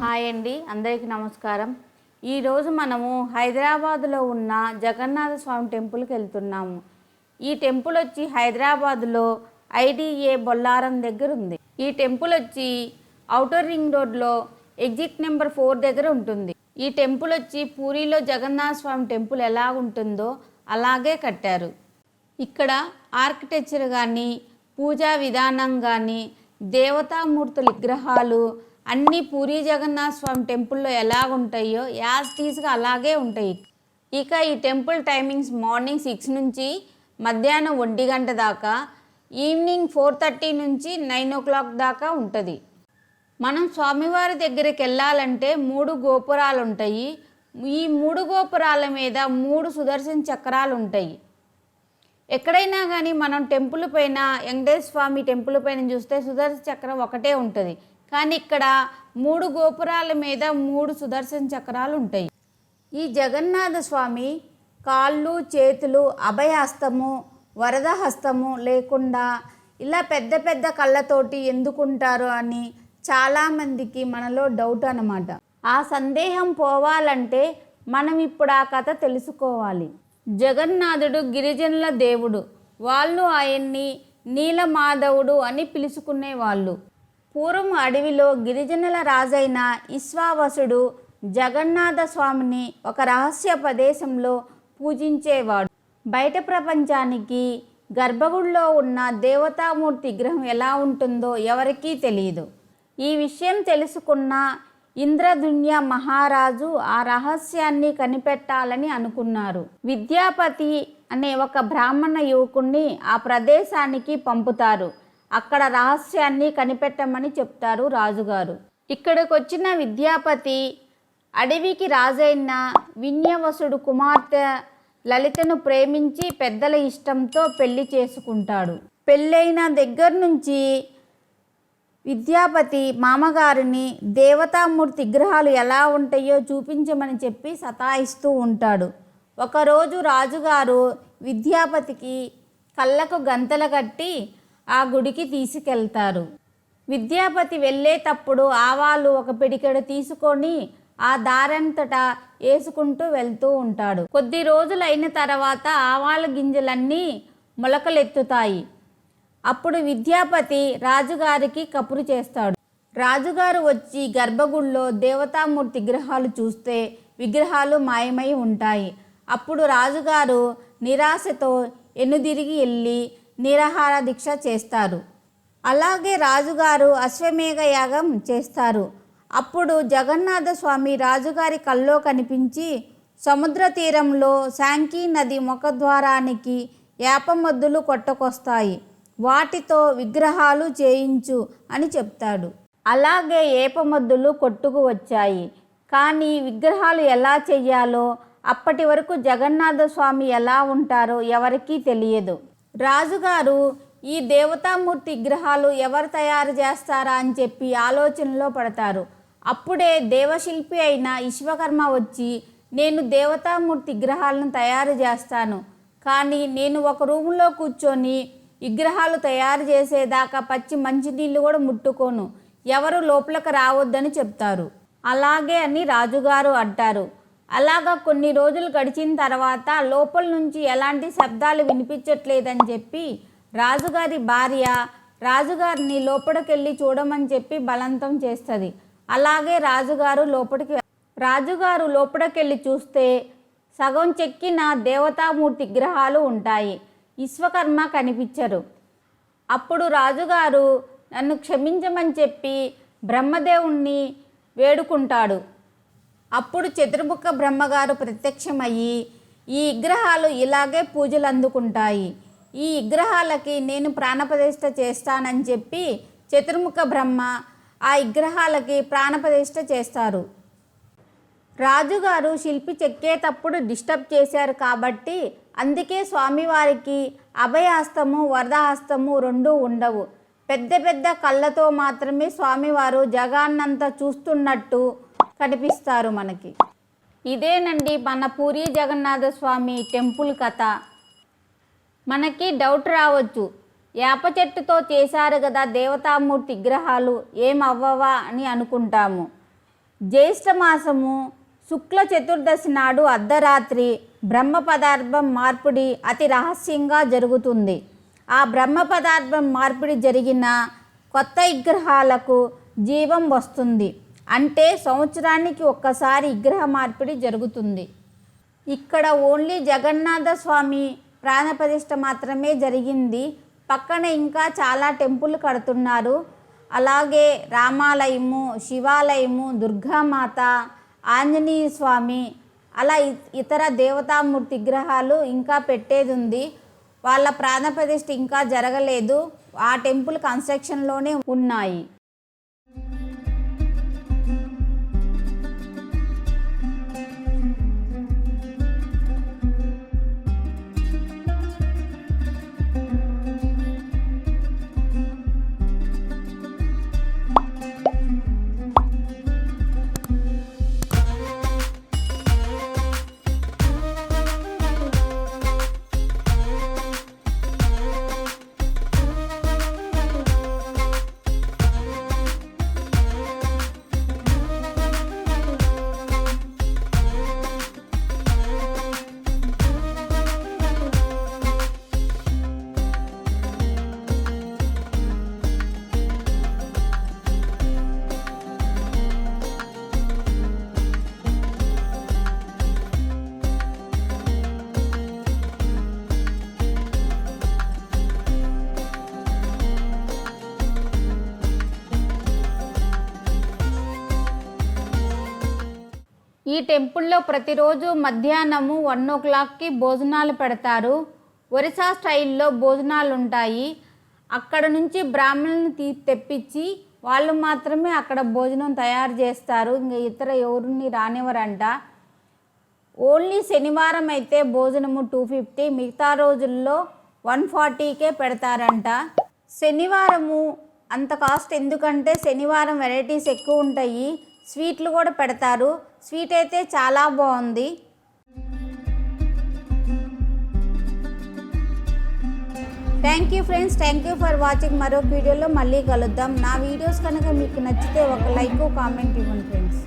Hi అండి అందరికీ నమస్కారం. ఈరోజు మనము హైదరాబాదులో ఉన్న జగన్నాథ స్వామి టెంపుల్కి వెళ్తున్నాము. ఈ టెంపుల్ వచ్చి హైదరాబాదులో ఐడిఏ బొల్లారం దగ్గర ఉంది. ఈ టెంపుల్ వచ్చి అవుటర్ రింగ్ రోడ్లో ఎగ్జిట్ నెంబర్ ఫోర్ దగ్గర ఉంటుంది. ఈ టెంపుల్ వచ్చి పూరిలో జగన్నాథ స్వామి టెంపుల్ ఎలా ఉంటుందో అలాగే కట్టారు. ఇక్కడ ఆర్కిటెక్చర్ కానీ పూజా విధానం కానీ దేవతామూర్తుల విగ్రహాలు అన్నీ పూరి జగన్నాథ స్వామి టెంపుల్లో ఎలా ఉంటాయో యాజ్ టీజ్గా అలాగే ఉంటాయి. ఇక ఈ టెంపుల్ టైమింగ్స్ మార్నింగ్ సిక్స్ నుంచి మధ్యాహ్నం ఒంటి గంట దాకా ఈవినింగ్ ఫోర్ థర్టీ నుంచి నైన్ ఓ క్లాక్ దాకా ఉంటుంది. మనం స్వామివారి దగ్గరికి వెళ్ళాలంటే మూడు గోపురాలు ఉంటాయి ఈ మూడు గోపురాల మీద మూడు సుదర్శన చక్రాలు ఉంటాయి ఎక్కడైనా కానీ మనం టెంపుల్ పైన వెంకటేశ్వర స్వామి టెంపుల్ పైన చూస్తే సుదర్శన చక్రం ఒకటే ఉంటుంది. కానీ ఇక్కడ మూడు గోపురాల మీద మూడు సుదర్శన చక్రాలు ఉంటాయి. ఈ జగన్నాథ స్వామి కాళ్ళు చేతులు అభయహస్తము వరద హస్తము లేకుండా ఇలా పెద్ద పెద్ద కళ్ళతోటి ఎందుకుంటారు అని చాలామందికి మనలో డౌట్ అన్నమాట. ఆ సందేహం పోవాలంటే మనం ఇప్పుడు ఆ కథ తెలుసుకోవాలి. జగన్నాథుడు గిరిజనుల దేవుడు. వాళ్ళు ఆయన్ని నీలమాధవుడు అని పిలుచుకునేవాళ్ళు పూర్వం అడవిలో గిరిజనుల రాజైన ఇశ్వావసుడు జగన్నాథ స్వామిని ఒక రహస్య ప్రదేశంలో పూజించేవాడు. బయట ప్రపంచానికి గర్భగుడిలో ఉన్న దేవతామూర్తి విగ్రహం ఎలా ఉంటుందో ఎవరికీ తెలియదు ఈ విషయం తెలుసుకున్న ఇంద్రదున్య మహారాజు ఆ రహస్యాన్ని కనిపెట్టాలని అనుకున్నారు. విద్యాపతి అనే ఒక బ్రాహ్మణ యువకుణ్ణి ఆ ప్రదేశానికి పంపుతారు. అక్కడ రహస్యాన్ని కనిపెట్టమని చెప్తారు రాజుగారు. ఇక్కడికి వచ్చిన విద్యాపతి అడవికి రాజైన విన్యవసుడు కుమార్తె లలితను ప్రేమించి పెద్దల ఇష్టంతో పెళ్ళి చేసుకుంటాడు. పెళ్ళైన దగ్గర నుంచి విద్యాపతి మామగారిని దేవతామూర్తి విగ్రహాలు ఎలా ఉంటాయో చూపించమని చెప్పి సతాయిస్తూ ఉంటాడు. ఒకరోజు రాజుగారు విద్యాపతికి కళ్ళకు గంతలు కట్టి ఆ గుడికి తీసుకెళ్తారు. విద్యాపతి వెళ్ళేటప్పుడు ఆవాలు ఒక పిడికెడు తీసుకొని ఆ దారంతటా వేసుకుంటూ వెళ్తూ ఉంటాడు. కొద్ది రోజులైన తర్వాత ఆవాల గింజలన్నీ మొలకలెత్తుతాయి. అప్పుడు విద్యాపతి రాజుగారికి కపురు చేస్తాడు. రాజుగారు వచ్చి గర్భగుడిలో దేవతామూర్తి విగ్రహాలు చూస్తే విగ్రహాలు మాయమై ఉంటాయి. అప్పుడు రాజుగారు నిరాశతో ఎన్నుదిరిగి వెళ్ళి నిరాహార దీక్ష చేస్తారు. అలాగే రాజుగారు అశ్వమేఘ యాగం చేస్తారు. అప్పుడు జగన్నాథ స్వామి రాజుగారి కల్లో కనిపించి సముద్ర తీరంలో శాంకీ నది ముఖద్వారానికి యాపమద్దులు కొట్టకొస్తాయి. వాటితో విగ్రహాలు చేయించు అని చెప్తాడు. అలాగే ఏపమద్దులు కొట్టుకు వచ్చాయి. కానీ విగ్రహాలు ఎలా చెయ్యాలో అప్పటి వరకు జగన్నాథ స్వామి ఎలా ఉంటారో ఎవరికీ తెలియదు. రాజుగారు ఈ దేవతామూర్తి విగ్రహాలు ఎవరు తయారు చేస్తారా అని చెప్పి ఆలోచనలో పడతారు. అప్పుడే దేవశిల్పి అయిన విశ్వకర్మ వచ్చి నేను దేవతామూర్తి విగ్రహాలను తయారు చేస్తాను. కానీ నేను ఒక రూమ్లో కూర్చొని విగ్రహాలు తయారు చేసేదాకా పచ్చి మంచినీళ్ళు కూడా ముట్టుకోను. ఎవరు లోపలికి రావద్దని చెప్తారు. అలాగే అని రాజుగారు అంటారు. అలాగా కొన్ని రోజులు గడిచిన తర్వాత లోపల నుంచి ఎలాంటి శబ్దాలు వినిపించట్లేదని చెప్పి రాజుగారి భార్య రాజుగారిని లోపలికెళ్ళి చూడమని చెప్పి బలవంతం చేస్తుంది. అలాగే రాజుగారు లోపలికి రాజుగారు లోపలికెళ్ళి చూస్తే సగం చెక్కిన దేవతామూర్తి విగ్రహాలు ఉంటాయి. విశ్వకర్మ కనిపించరు. అప్పుడు రాజుగారు నన్ను క్షమించమని చెప్పి బ్రహ్మదేవుణ్ణి వేడుకుంటాడు. అప్పుడు చతుర్ముఖ బ్రహ్మగారు ప్రత్యక్షమయ్యి ఈ విగ్రహాలు ఇలాగే పూజలు అందుకుంటాయి ఈ విగ్రహాలకి నేను ప్రాణప్రతిష్ఠ చేస్తానని చెప్పి చతుర్ముఖ బ్రహ్మ ఆ విగ్రహాలకి ప్రాణప్రతిష్ఠ చేస్తారు. రాజుగారు శిల్పి చెక్కేటప్పుడు డిస్టర్బ్ చేశారు కాబట్టి అందుకే స్వామివారికి అభయహస్తము వరదహస్తము రెండూ ఉండవు. పెద్ద పెద్ద కళ్ళతో మాత్రమే స్వామివారు జగాన్నంతా చూస్తున్నట్టు కనిపిస్తారు మనకి. ఇదేనండి మన పూరి జగన్నాథ స్వామి టెంపుల్ కథ. మనకి డౌట్ రావచ్చు. వేప చెట్టుతో చేశారు కదా దేవతామూర్తి విగ్రహాలు ఏం అవ్వవా అని అనుకుంటాము. జ్యేష్ఠ మాసము శుక్ల చతుర్దశి నాడు అర్ధరాత్రి బ్రహ్మ పదార్థం మార్పిడి అతి రహస్యంగా జరుగుతుంది. ఆ బ్రహ్మ పదార్థం మార్పిడి జరిగిన కొత్త విగ్రహాలకు జీవం వస్తుంది. అంటే సంవత్సరానికి ఒక్కసారి విగ్రహ మార్పిడి జరుగుతుంది. ఇక్కడ ఓన్లీ జగన్నాథ స్వామి ప్రాణప్రతిష్ఠ మాత్రమే జరిగింది. పక్కన ఇంకా చాలా టెంపుల్ కడుతున్నారు. అలాగే రామాలయము శివాలయము దుర్గామాత ఆంజనేయ స్వామి అలా ఇ- ఇతర దేవతామూర్తి విగ్రహాలు ఇంకా పెట్టేది ఉంది వాళ్ళ ప్రాణ ప్రతిష్ఠ ఇంకా జరగలేదు. ఆ టెంపుల్ కన్స్ట్రక్షన్లోనే ఉన్నాయి. ఈ టెంపుల్లో ప్రతిరోజు మధ్యాహ్నము వన్ ఓ క్లాక్కి భోజనాలు పెడతారు. ఒరిస్సా స్టైల్లో భోజనాలు ఉంటాయి అక్కడ నుంచి బ్రాహ్మణులను తీ తెప్పించి వాళ్ళు మాత్రమే అక్కడ భోజనం తయారు చేస్తారు. ఇంకా ఇతర ఎవరిని రానివ్వరంట. ఓన్లీ శనివారం అయితే భోజనము టూ ఫిఫ్టీ మిగతా రోజుల్లో వన్ ఫార్టీకే పెడతారంట. శనివారము అంత కాస్ట్ ఎందుకంటే శనివారం వెరైటీస్ ఎక్కువ ఉంటాయి స్వీట్లు కూడా పెడతారు. స్వీట్ అయితే చాలా బాగుంది. Thank you friends thank you for watching మరో వీడియోలో మళ్ళీ కలుద్దాం. నా వీడియోస్ కనుక మీకు నచ్చితే ఒక లైక్ కామెంట్ ఇవ్వండి ఫ్రెండ్స్